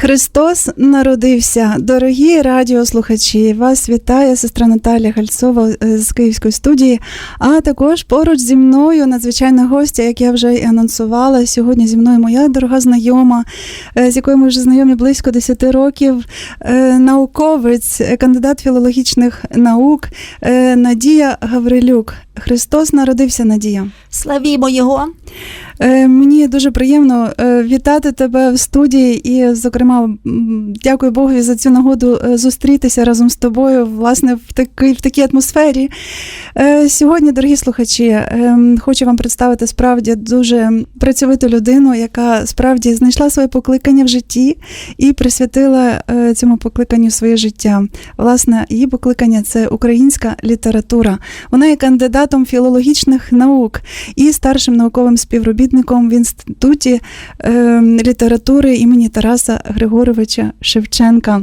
Христос народився. Дорогі радіослухачі, вас вітає сестра Наталя Гальцова е, з Київської студії. А також поруч зі мною надзвичайна гостя, як я вже і анонсувала. Сьогодні зі мною моя дорога знайома, е, з якою ми вже знайомі близько 10 років. е, Науковець, кандидат філологічних наук Надія Гаврилюк. Христос народився, Надія. Славімо його. Е, Мені дуже приємно е, вітати тебе в студії, і, зокрема, дякую Богові за цю нагоду е, зустрітися разом з тобою, власне, в такій, в такій атмосфері. Е, Сьогодні, дорогі слухачі, е, хочу вам представити справді дуже працьовиту людину, яка справді знайшла своє покликання в житті і присвятила е, цьому покликанню своє життя. Власне, її покликання це українська література. Вона є кандидатом філологічних наук і старшим науковим співробітником в інституті е, літератури імені Тараса Григоровича Шевченка.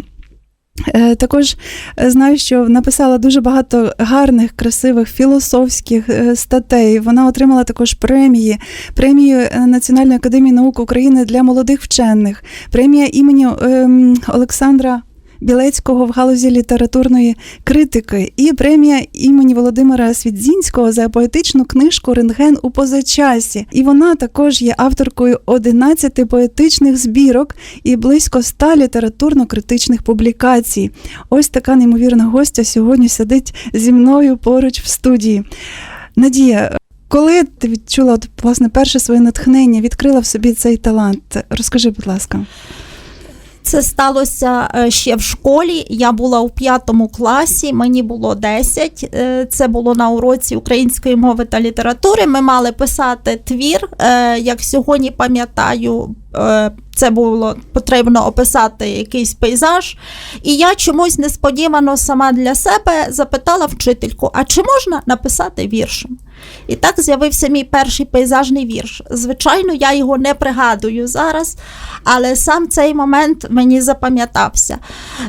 Е, Також е, знаю, що написала дуже багато гарних, красивих філософських е, статей. Вона отримала також премії, премію Національної академії наук України для молодих вчених, премія імені ем, Олександра. Білецького в галузі літературної критики і премія імені Володимира Свідзінського за поетичну книжку Рентген у позачасі. І вона також є авторкою 11 поетичних збірок і близько 100 літературно-критичних публікацій. Ось така неймовірна гостя сьогодні сидить зі мною поруч в студії. Надія, коли ти відчула от, власне перше своє натхнення, відкрила в собі цей талант? Розкажи, будь ласка. Це сталося е, ще в школі. Я була у п'ятому класі, мені було 10. Е, Це було на уроці української мови та літератури. Ми мали писати твір. Е, Як сьогодні пам'ятаю, це було потрібно описати якийсь пейзаж. І я чомусь несподівано сама для себе запитала вчительку: а чи можна написати віршем? І так з'явився мій перший пейзажний вірш. Звичайно, я його не пригадую зараз, але сам цей момент мені запам'ятався.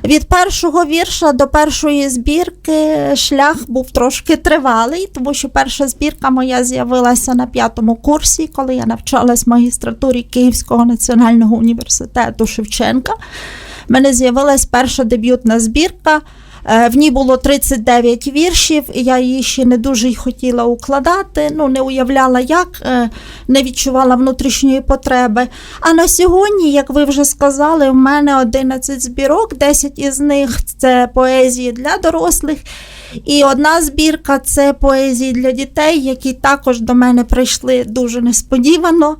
Від першого вірша до першої збірки шлях був трошки тривалий, тому що перша збірка моя з'явилася на п'ятому курсі, коли я навчалась в магістратурі Київського національного університету Шевченка. В мене з'явилась перша дебютна збірка. Е, В ній було 39 віршів, я її ще не дуже хотіла укладати, ну не уявляла, як, е, не відчувала внутрішньої потреби. А на сьогодні, як ви вже сказали, в мене 11 збірок, 10 із них це поезії для дорослих. І одна збірка це поезії для дітей, які також до мене прийшли дуже несподівано.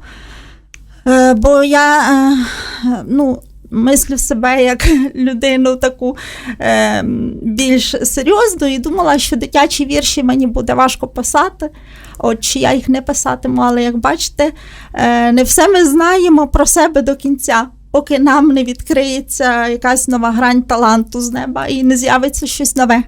Е, Бо я ну, мислю себе як людину таку е, більш серйозну і думала, що дитячі вірші мені буде важко писати. От чи я їх не писатиму, але як бачите, е, не все ми знаємо про себе до кінця. Поки нам не відкриється якась нова грань таланту з неба і не з'явиться щось нове.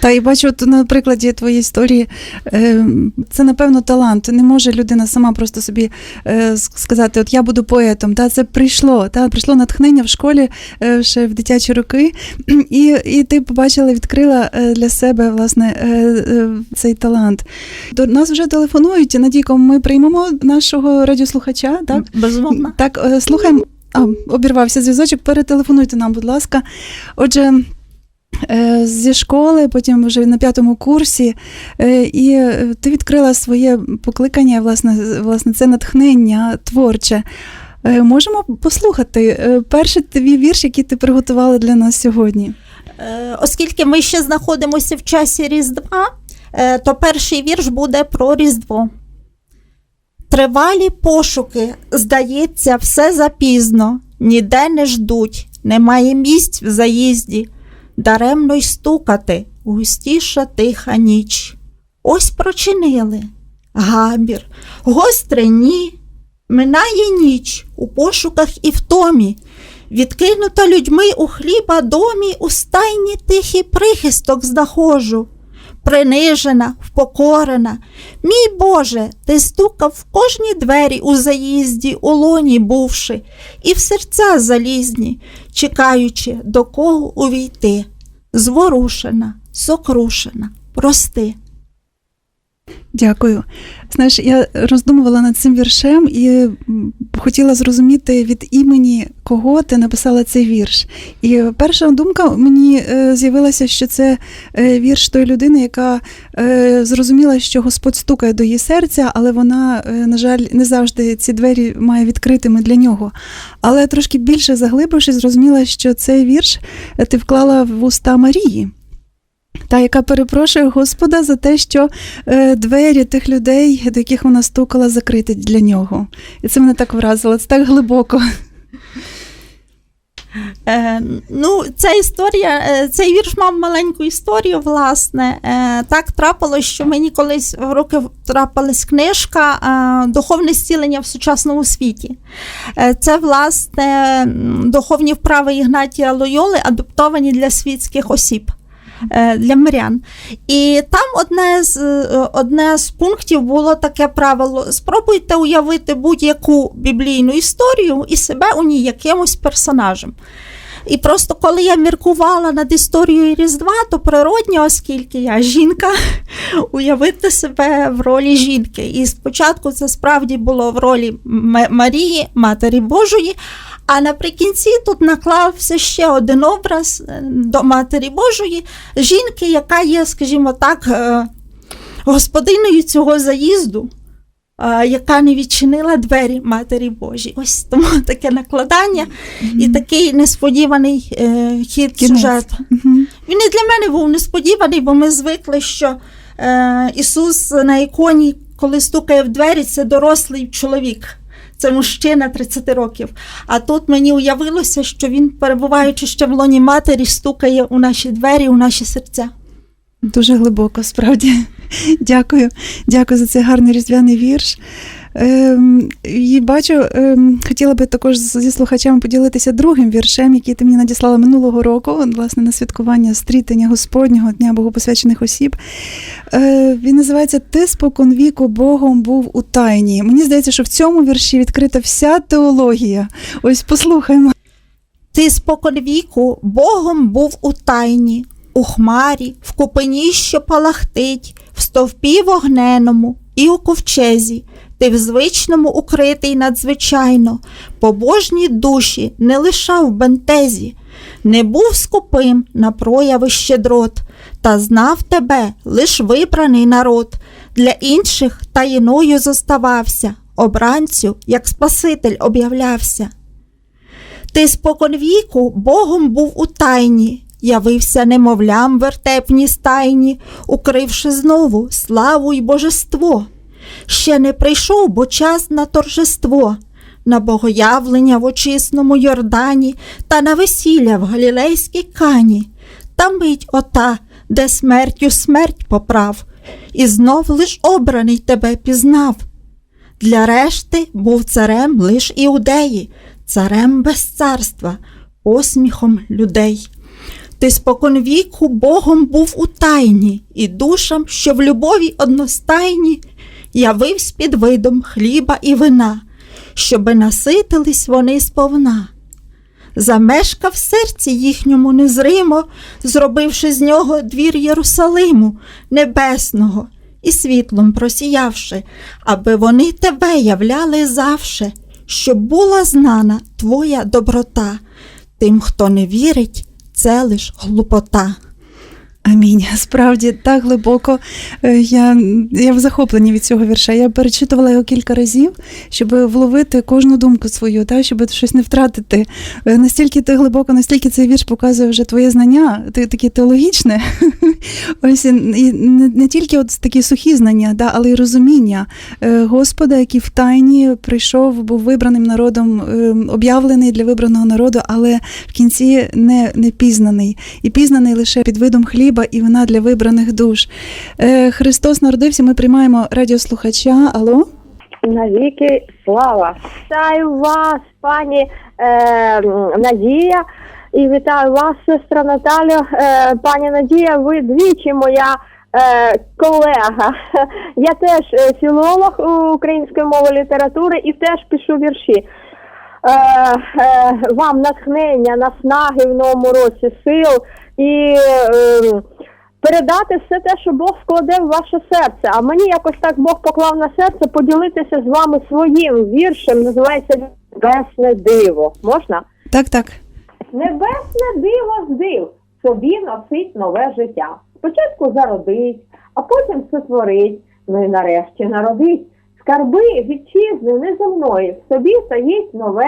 Та і бачу, от на прикладі твоєї історії, е, це напевно талант. Не може людина сама просто собі е, сказати, от я буду поетом. Та це прийшло, та прийшло натхнення в школі е, ще в дитячі роки, і, і ти побачила, відкрила для себе власне е, е, цей талант. До нас вже телефонують. Надійко, ми приймемо нашого радіослухача. Так, Безумовно. так е, слухаємо. А, обірвався зв'язочок. Перетелефонуйте нам, будь ласка. Отже. Е, Зі школи, потім вже на п'ятому курсі, е, і е, ти відкрила своє покликання, власне, власне, це натхнення творче. Можемо послухати перший твій вірш, який ти приготувала для нас сьогодні. Оскільки ми ще знаходимося в часі Різдва, то перший вірш буде про Різдво. Тривалі пошуки, здається, все запізно, ніде не ждуть, немає місць в заїзді, даремно й стукати, густіша тиха ніч. Ось прочинили габір, гостре ні, минає ніч у пошуках і втомі, відкинута людьми у хліба домі, у стайні тихий прихисток знаходжу. Принижена, впокорена. Мій Боже, ти стукав в кожні двері у заїзді, у лоні бувши, і в серця залізні, чекаючи, до кого увійти. Зворушена, сокрушена, прости. Дякую. Знаєш, я роздумувала над цим віршем і хотіла зрозуміти від імені кого ти написала цей вірш. І перша думка мені е, з'явилася, що це е, вірш тої людини, яка е, зрозуміла, що Господь стукає до її серця, але вона, на жаль, не завжди ці двері має відкритими для нього. Але трошки більше заглибившись, зрозуміла, що цей вірш ти вклала в уста Марії. Та, яка перепрошує Господа за те, що е, двері тих людей, до яких вона стукала, закриті для нього. І це мене так вразило, це так глибоко. Е, ну, ця історія, е, цей вірш мав маленьку історію, власне. Е, так трапилось, що мені колись в руки трапилась книжка е, Духовне зцілення в сучасному світі. Е, це, власне, духовні вправи Ігнатія Лойоли, адаптовані для світських осіб. Е, Для мирян. І там одне з, е, одне з пунктів було таке правило: спробуйте уявити будь-яку біблійну історію і себе у ній якимось персонажем. І просто коли я міркувала над історією Різдва, то природньо, оскільки я жінка, уявити себе в ролі жінки. І спочатку це справді було в ролі Марії, Матері Божої. А наприкінці тут наклався ще один образ е, до Матері Божої, жінки, яка є, скажімо так, е, господиною цього заїзду, е, яка не відчинила двері Матері Божій. Ось тому таке накладання і такий несподіваний хід Кінець. сюжету. Мгм. Він і для мене був несподіваний, бо ми звикли, що Ісус на іконі, коли стукає в двері, це дорослий чоловік. Це мужчина 30 років. А тут мені уявилося, що він, перебуваючи ще в лоні матері, стукає у наші двері, у наші серця. Дуже глибоко, справді. Дякую. Дякую за цей гарний різдвяний вірш. Ем, і бачу, ем, хотіла би також зі слухачами поділитися другим віршем, який ти мені надіслала минулого року, власне, на святкування стрітення Господнього Дня Богопосвячених осіб. Е, він називається Ти спокон віку Богом був у тайні. Мені здається, що в цьому вірші відкрита вся теологія. Ось послухаймо. Ти споконвіку Богом був у тайні, у хмарі, в купині, що палахтить, в стовпі вогненому і у ковчезі. Ти в звичному укритий надзвичайно, побожні душі не лишав бентезі, не був скупим на прояви щедрот, та знав тебе лиш вибраний народ, для інших таїною зоставався, обранцю, як Спаситель об'являвся. Ти споконвіку Богом був у тайні, явився немовлям вертепні стайні, укривши знову славу й божество. Ще не прийшов, бо час на торжество, на богоявлення в очисному Йордані та на весілля в Галілейській кані, та мить ота, де смертю смерть поправ, і знов лиш обраний тебе пізнав. Для решти був царем лиш іудеї, царем без царства, посміхом людей. Ти споконвіку Богом був у тайні, і душам, що в любові одностайні, явився під видом хліба і вина, щоби наситились вони сповна. Замешкав серці їхньому незримо, зробивши з нього двір Єрусалиму, небесного, і світлом просіявши, аби вони тебе являли завше, щоб була знана твоя доброта. Тим, хто не вірить, це лиш глупота. Амінь. Справді так глибоко. Е, Я, я в захопленні від цього вірша. Я перечитувала його кілька разів, щоб вловити кожну думку свою, та, щоб щось не втратити. Е, Настільки ти глибоко, настільки цей вірш показує вже твоє знання, ти таке теологічне. Ось і не, не тільки от такі сухі знання, да, але й розуміння е, Господа, який в тайні прийшов, був вибраним народом, об'явлений для вибраного народу, але в кінці не, не пізнаний. І пізнаний лише під видом хліба і вина для вибраних душ. Е, Христос народився, ми приймаємо радіослухача. Алло? Навіки слава! Вітаю вас, пані е, Надія, і вітаю вас, сестра Наталю. Е, пані Надія, ви двічі моя е, колега. Я теж е, філолог української мови літератури і теж пишу вірші. Вам натхнення, наснаги в новому році, сил і е, передати все те, що Бог складе в ваше серце. А мені якось так Бог поклав на серце поділитися з вами своїм віршем. Називається Небесне диво. Можна? Так, так. Небесне диво з див собі носить нове життя. Спочатку зародить, а потім сотворить, ну і нарешті народить. Скарби вітчизни неземної в собі таїть нове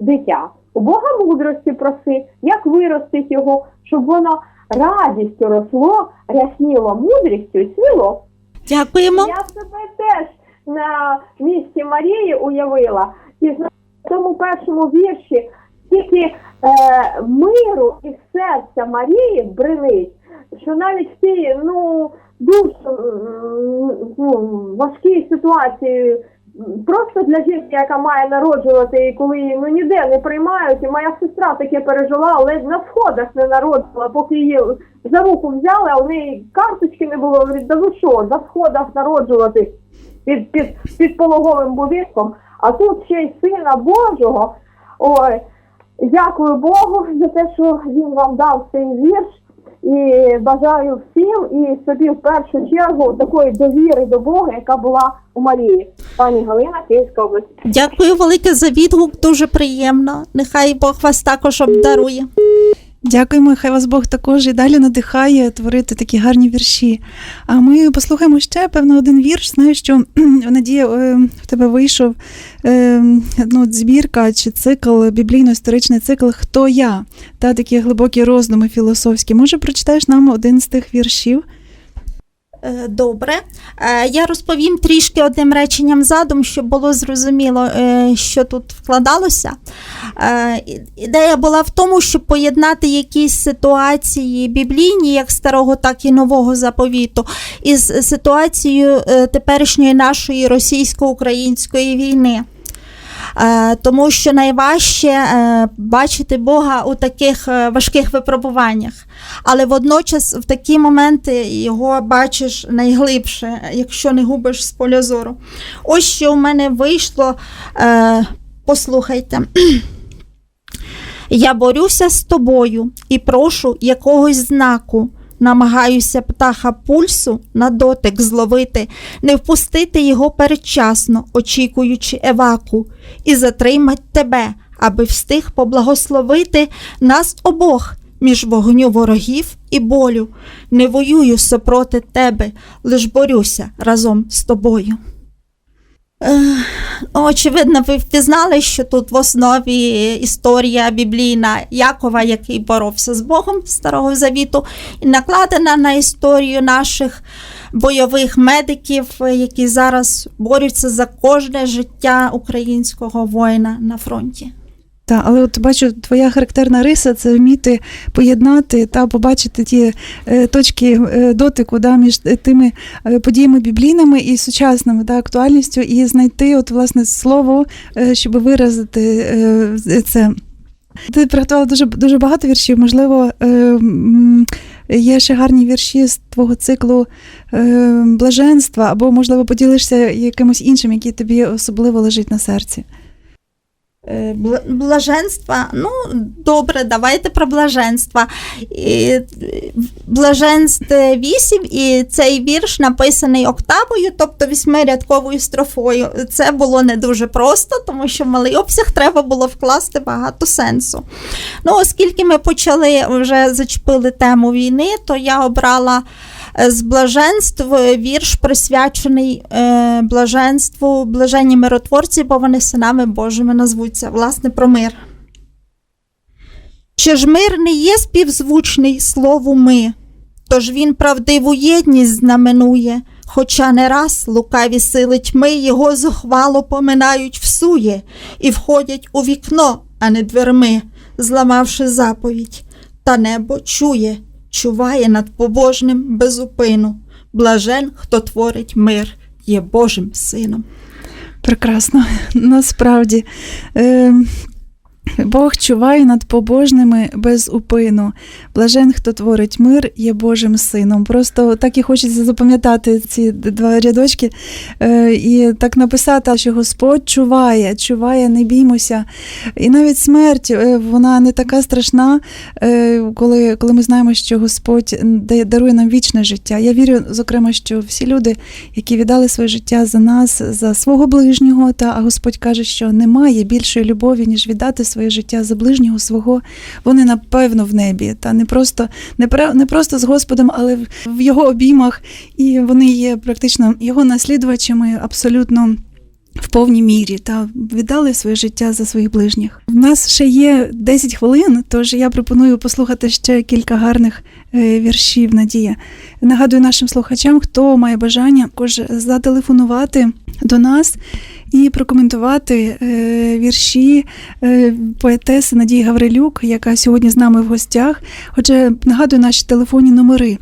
дитя. У Бога мудрості проси, як виростить його, щоб воно радістю росло, рясніло мудрістю і свіло. Дякуємо. Я себе теж на місці Марії уявила, і в тому першому вірші стільки е, миру і серця Марії бринить, що навіть в цій ну дуже ну, важкій ситуації. Просто для жінки, яка має народжувати, і коли її ну ніде не приймають, і моя сестра таке пережила, ледь на сходах не народжувала, поки її за руку взяли, а в неї карточки не було. Говорить, да ви що, за сходах народжувати під, під, під пологовим будинком, а тут ще й сина Божого. Ой, дякую Богу за те, що він вам дав цей вірш. І бажаю всім і собі в першу чергу такої довіри до Бога, яка була у Марії, пані Галина, Київська область. Дякую велике за відгук, дуже приємно. Нехай Бог вас також обдарує. Дякуємо, хай вас Бог також і далі надихає творити такі гарні вірші. А ми послухаємо ще певно один вірш. Знаю, що Надія е, в тебе вийшов е, ну, збірка чи цикл, біблійно-історичний цикл Хто я? Та такі глибокі роздуми філософські. Може, прочитаєш нам один з тих віршів? Е, Добре. Я розповім трішки одним реченням задум, щоб було зрозуміло, що тут вкладалося. Е, Ідея була в тому, щоб поєднати якісь ситуації біблійні, як старого, так і нового заповіту, із ситуацією е, теперішньої нашої російсько-української війни. Е, Тому що найважче бачити Бога у таких важких випробуваннях. Але водночас в такі моменти його бачиш найглибше, якщо не губиш з поля зору. Ось що у мене вийшло. Послухайте. Я борюся з тобою і прошу якогось знаку. Намагаюся птаха пульсу на дотик зловити, не впустити його передчасно, очікуючи еваку, і затримать тебе, аби встиг поблагословити нас обох між вогню ворогів і болю. Не воюю супроти тебе, лиш борюся разом з тобою. Е, Очевидно, ви впізнали, що тут в основі історія біблійна Якова, який боровся з Богом Старого Завіту, і накладена на історію наших бойових медиків, які зараз борються за кожне життя українського воїна на фронті. Та, але от бачу, твоя характерна риса це вміти поєднати та побачити ті е, точки е, дотику да, між е, тими е, подіями біблійними і сучасними та актуальністю, і знайти от власне слово, е, щоб виразити е, це. Ти приготувала дуже дуже багато віршів. Можливо, е, є ще гарні вірші з твого циклу е, блаженства, або, можливо, поділишся якимось іншим, який тобі особливо лежить на серці. Е, Блаженства, ну добре, давайте про блаженства. Е, Блаженств 8, і цей вірш написаний октавою, тобто восьмирядковою строфою. Це було не дуже просто, тому що малий обсяг треба було вкласти багато сенсу. Ну, оскільки ми почали вже зачепили тему війни, то я обрала з блаженств вірш присвячений е, блаженству, блаженні миротворці, бо вони синами Божими назвуться, власне, про мир. Чи ж мир не є співзвучний слову ми, тож він правдиву єдність знаменує, хоча не раз лукаві сили тьми його зухвало поминають всує і входять у вікно, а не дверми, зламавши заповідь, та небо чує, чуває над побожним безупину. Блажен, хто творить мир, є Божим сином. Прекрасно, насправді. Е, Бог чуває над побожними без упину. Блажен, хто творить мир, є Божим сином. Просто так і хочеться запам'ятати ці два рядочки е, і так написати, що Господь чуває, чуває, не біймося. І навіть смерть е, вона не така страшна, е, коли, коли ми знаємо, що Господь дарує нам вічне життя. Я вірю, зокрема, що всі люди, які віддали своє життя за нас, за свого ближнього, та а Господь каже, що немає більшої любові, ніж віддати своє життя за ближнього свого. Вони напевно в небі, та не просто не, не просто з Господом, але в- в його обіймах, і вони є практично його наслідувачами абсолютно. В повній мірі та віддали своє життя за своїх ближніх. У нас ще є 10 хвилин, тож я пропоную послухати ще кілька гарних е, віршів. Надія. Нагадую нашим слухачам, хто має бажання також зателефонувати до нас і прокоментувати е, вірші е, поетеси Надії Гаврилюк, яка сьогодні з нами в гостях. Отже, нагадую наші телефонні номери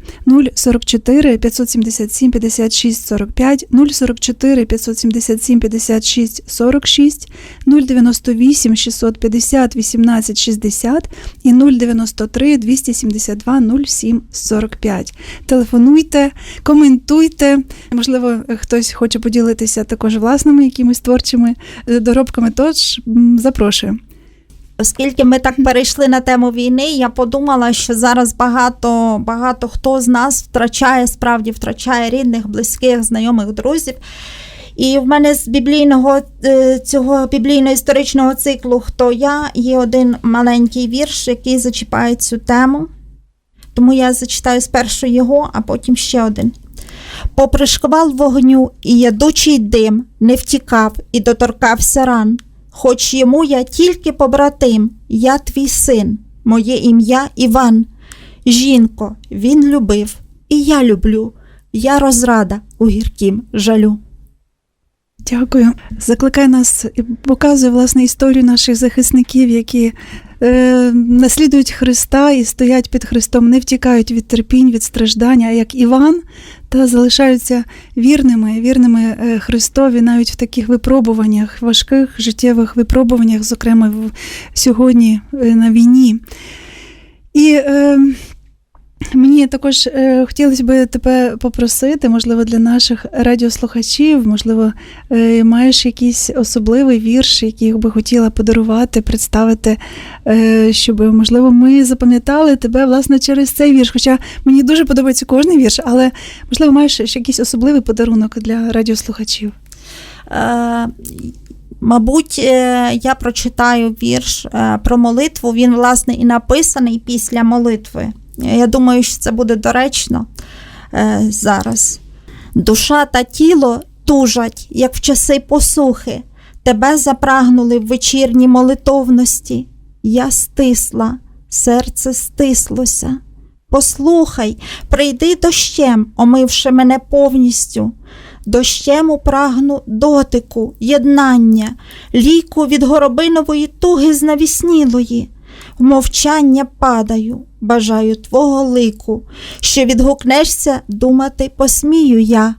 044 577 56 45, 044 577 56 46, 098 650 18 60 і 093 272 07 45. Телефонуйте, коментуйте. Можливо, хтось хоче поділитися також власними якимись творчими е, доробками. Тож запрошую. Оскільки ми так перейшли на тему війни, я подумала, що зараз багато, багато хто з нас втрачає, справді втрачає рідних, близьких, знайомих, друзів. І в мене з біблійного е, цього біблійно-історичного циклу Хто я є один маленький вірш, який зачіпає цю тему. Тому я зачитаю спершу його, а потім ще один. Попри шквал вогню і ядучий дим не втікав і доторкався ран. Хоч йому я тільки побратим, я твій син, моє ім'я Іван. Жінко, він любив, і я люблю, я розрада у гіркім жалю. Дякую. Закликає нас і показує власне історію наших захисників, які е, наслідують Христа і стоять під Христом, не втікають від терпінь, від страждання, як Іван, та залишаються вірними, вірними е, Христові навіть в таких випробуваннях, важких життєвих випробуваннях, зокрема сьогодні е, на війні. І е, Мені також е, хотілося б тебе попросити, можливо, для наших радіослухачів, можливо, е, маєш якийсь особливий вірш, який би хотіла подарувати, представити, е, щоб, можливо, ми запам'ятали тебе власне через цей вірш. Хоча мені дуже подобається кожний вірш, але можливо, маєш ще якийсь особливий подарунок для радіослухачів. Е, Мабуть, е, я прочитаю вірш е, про молитву. Він, власне, і написаний після молитви. Я думаю, що це буде доречно е, зараз. Душа та тіло тужать, як в часи посухи. Тебе запрагнули в вечірній молитовності. Я стисла, серце стислося. Послухай, прийди дощем, омивши мене повністю. Дощем прагну дотику, єднання, ліку від горобинової туги знавіснілої. В мовчання падаю, бажаю твого лику, що відгукнешся, думати посмію я,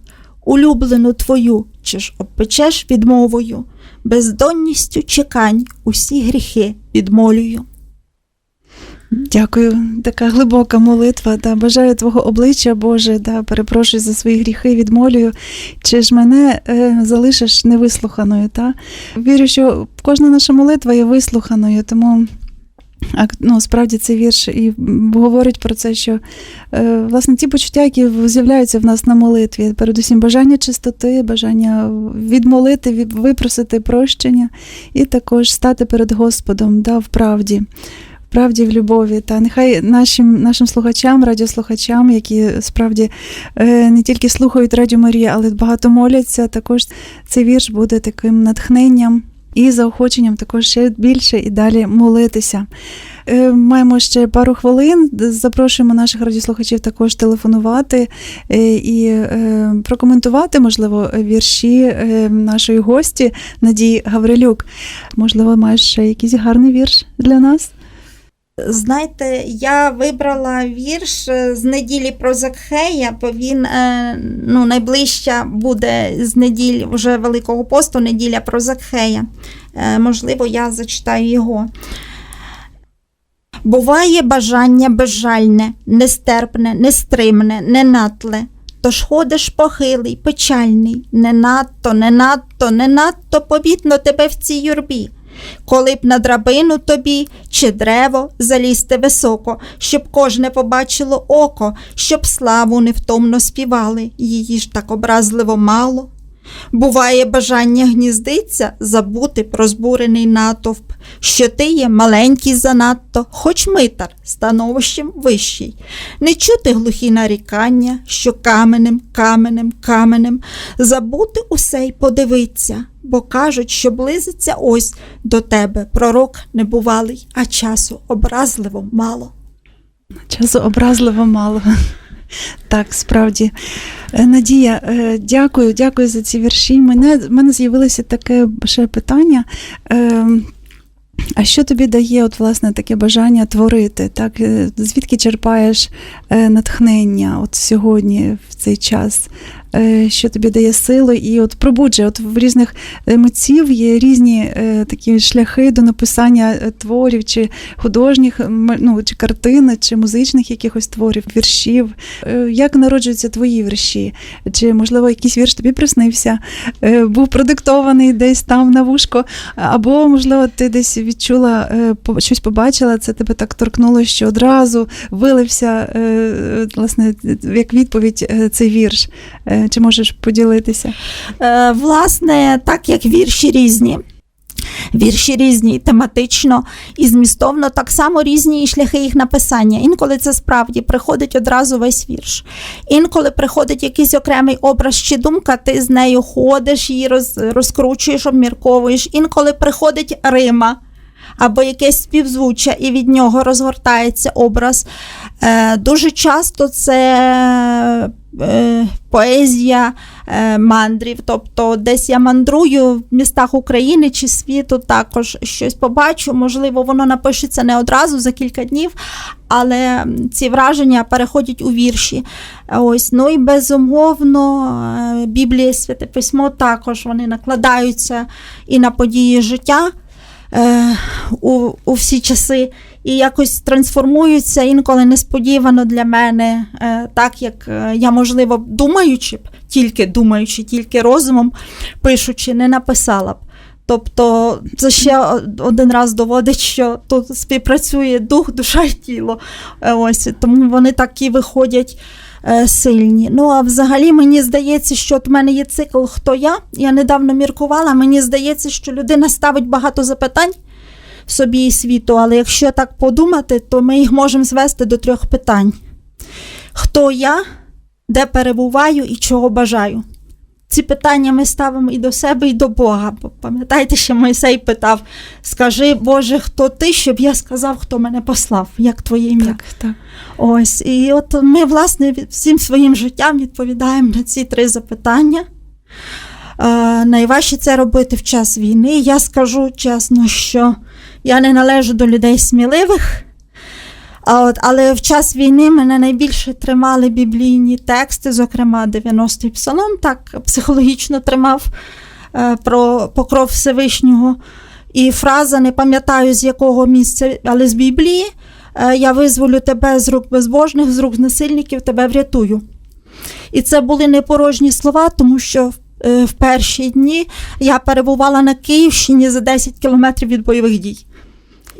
улюблену твою, чи ж обпечеш відмовою, бездонністю чекань усі гріхи відмолюю. Дякую, така глибока молитва. Да, бажаю твого обличчя, Боже, да, перепрошую за свої гріхи, відмолюю. Чи ж мене е, залишиш невислуханою? Та? Вірю, що кожна наша молитва є вислуханою, тому ну, справді цей вірш і говорить про це, що е, власне ті почуття, які з'являються в нас на молитві, передусім бажання чистоти, бажання відмолити, від- випросити прощення і також стати перед Господом да, в правді правді в любові. Та нехай нашим, нашим слухачам, радіослухачам, які справді е, не тільки слухають Радіо Марія, але багато моляться, також цей вірш буде таким натхненням. І заохоченням також ще більше і далі молитися. Е, Маємо ще пару хвилин. Запрошуємо наших радіослухачів також телефонувати е, і е, прокоментувати, можливо, вірші нашої гості Надії Гаврилюк. Можливо, маєш ще якийсь гарний вірш для нас? Знаєте, я вибрала вірш е, з неділі про Закхея, бо він е, ну, найближча буде з неділі вже Великого посту, неділя про Закхея. Е, Можливо, я зачитаю його. Буває бажання безжальне, нестерпне, нестримне, ненатле. Тож ходиш похилий, печальний, не надто, не надто, не надто помітно тебе в цій юрбі. Коли б на драбину тобі чи древо залізти високо, щоб кожне побачило око, щоб славу невтомно співали, її ж так образливо мало. Буває бажання гніздиться, забути про збурений натовп, що ти є маленький занадто, хоч митар, становищем вищий, не чути глухі нарікання, що каменем, каменем, каменем, забути усе й подивиться, бо кажуть, що близиться ось до тебе пророк небувалий, а часу образливо мало. Часу образливо мало. Так, справді. Е, Надія, е, дякую, дякую за ці вірші. Мене, в мене з'явилося таке ще питання. Е, А що тобі дає от, власне, таке бажання творити? Так? Звідки черпаєш натхнення от сьогодні, в цей час? Е, Що тобі дає силу і от пробуджує? От в різних митців є різні е, такі шляхи до написання е, творів, чи художніх, ну, чи картин, чи музичних якихось творів, віршів. Як народжуються твої вірші? Чи, можливо, якийсь вірш тобі приснився, був продиктований десь там на вушко, або, можливо, ти десь відчула, щось побачила, це тебе так торкнуло, що одразу вилився, власне, як відповідь цей вірш. Чи можеш поділитися? Е, власне, так як вірші різні. Вірші різні тематично і змістовно, так само різні і шляхи їх написання. Інколи це справді приходить одразу весь вірш. Інколи приходить якийсь окремий образ чи думка, ти з нею ходиш, її роз, розкручуєш, обмірковуєш. Інколи приходить Рима. Або якесь співзвуччя, і від нього розгортається образ. Е, дуже часто це е, поезія е, мандрів. Тобто, десь я мандрую в містах України чи світу, також щось побачу. Можливо, воно напишеться не одразу за кілька днів, але ці враження переходять у вірші. Ось, ну і безумовно, Біблія, Святе Письмо також вони накладаються і на події життя у, у всі часи і якось трансформуються інколи несподівано для мене, е, так як е, я, можливо, думаючи б, тільки думаючи, тільки розумом, пишучи, не написала б. Тобто це ще один раз доводить, що тут співпрацює дух, душа і тіло. Е, Ось тому вони такі виходять сильні. Ну а взагалі мені здається, що от в мене є цикл Хто я? Я недавно міркувала. Мені здається, що людина ставить багато запитань собі і світу, але якщо так подумати, то ми їх можемо звести до трьох питань: хто я, де перебуваю і чого бажаю? Ці питання ми ставимо і до себе, і до Бога. Бо пам'ятаєте, що Мойсей питав: Скажи, Боже, хто ти, щоб я сказав, хто мене послав, як твоє ім'я. Так, так. Ось, і от ми, власне, всім своїм життям відповідаємо на ці три запитання. Е, найважче це робити в час війни. Я скажу чесно, що я не належу до людей сміливих. А от, але в час війни мене найбільше тримали біблійні тексти, зокрема 90-й псалом, так психологічно тримав е, про покров Всевишнього. І фраза, не пам'ятаю з якого місця, але з Біблії. е, Я визволю тебе з рук безбожних, з рук насильників, тебе врятую. І це були не порожні слова, тому що е, в перші дні я перебувала на Київщині за 10 кілометрів від бойових дій.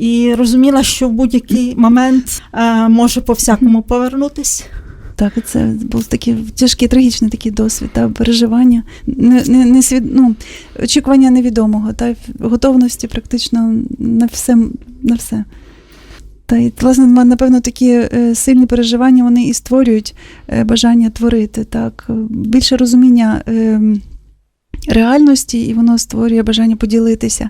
І розуміла, що в будь-який момент е, може по-всякому повернутися. Так, це був такий тяжкий, трагічний такий досвід, та переживання, не, не, не свід, ну, очікування невідомого, та готовності практично на все. На все. Та й, власне, напевно, такі е, сильні переживання вони і створюють е, бажання творити. Так. Більше розуміння е, реальності, і воно створює бажання поділитися.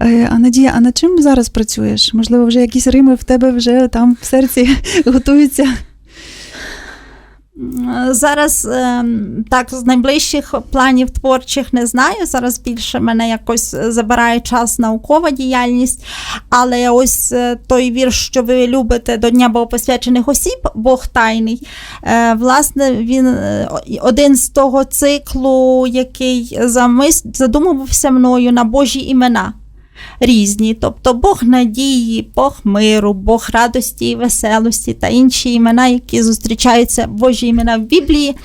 Е, А Надія, а над чим зараз працюєш? Можливо, вже якісь рими в тебе вже там в серці готуються? Зараз ем, так з найближчих планів творчих не знаю. Зараз більше мене якось забирає час наукова діяльність. Але ось е, той вірш, що ви любите до Дня Богопосвячених осіб, Бог тайний. е, Власне, він е, один з того циклу, який задумувався мною на Божі імена. Різні. Тобто Бог надії, Бог миру, Бог радості і веселості та інші імена, які зустрічаються Божі імена в Біблії.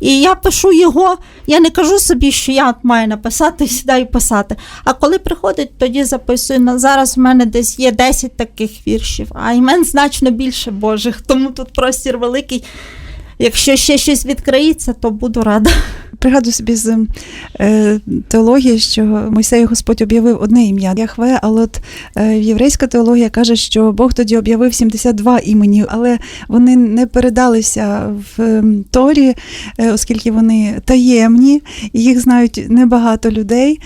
І я пишу його, я не кажу собі, що я от маю написати, сідаю писати. А коли приходить, тоді записую. Зараз в мене десь є 10 таких віршів, а імен значно більше Божих, тому тут простір великий. Якщо ще щось відкриється, то буду рада. Пригадую собі з е, теології, що Мойсею Господь об'явив одне ім'я Яхве, але от е, єврейська теологія каже, що Бог тоді об'явив 72 імені, але вони не передалися в е, Торі, е, оскільки вони таємні, і їх знають небагато людей.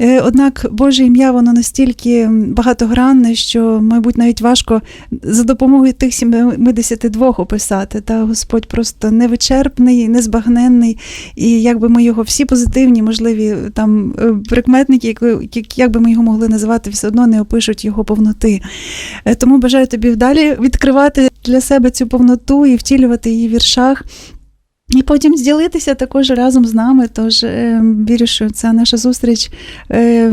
Е, Однак Боже ім'я воно настільки багатогранне, що, мабуть, навіть важко за допомогою тих 72 описати. Та Господь просто невичерпний, незбагненний, і якби ми його всі позитивні, можливі там е, прикметники, як би ми його могли називати, все одно не опишуть його повноти. Е, Тому бажаю тобі вдалі відкривати для себе цю повноту і втілювати її в віршах. І потім ділитися також разом з нами. Тож е, вірю, що це наша зустріч е,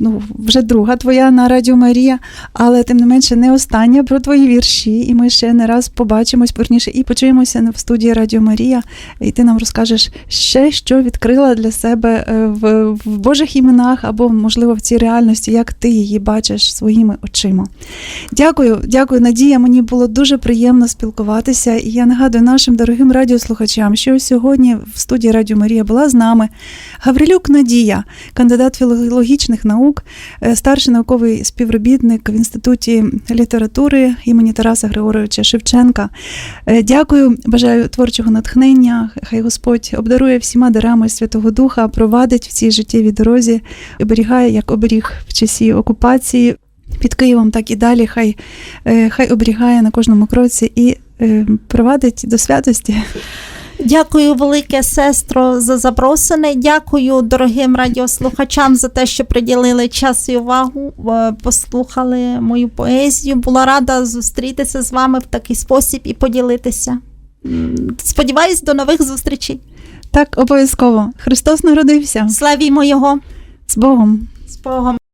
ну, вже друга твоя на Радіо Марія, але тим не менше не остання про твої вірші. І ми ще не раз побачимось, верніше, і почуємося в студії Радіо Марія. І ти нам розкажеш ще, що відкрила для себе е, в, в Божих іменах або, можливо, в цій реальності, як ти її бачиш своїми очима. Дякую, дякую, Надія. Мені було дуже приємно спілкуватися. І я нагадую нашим дорогим радіослухачам, що сьогодні в студії Радіо Марія була з нами Гаврилюк Надія, кандидат філологічних наук, е, старший науковий співробітник в інституті літератури імені Тараса Григоровича Шевченка. Е, Дякую, бажаю творчого натхнення. Хай Господь обдарує всіма дарами Святого Духа, провадить в цій життєвій дорозі, оберігає як оберіг в часі окупації. Під Києвом, так і далі, хай, е, хай оберігає на кожному кроці і провадить до святості. Дякую, велике сестро, за запросини. Дякую дорогим радіослухачам за те, що приділили час і увагу, е, послухали мою поезію. Була рада зустрітися з вами в такий спосіб і поділитися. Сподіваюсь, до нових зустрічей. Так, обов'язково. Христос народився Славімо Його з Богом. з Богом.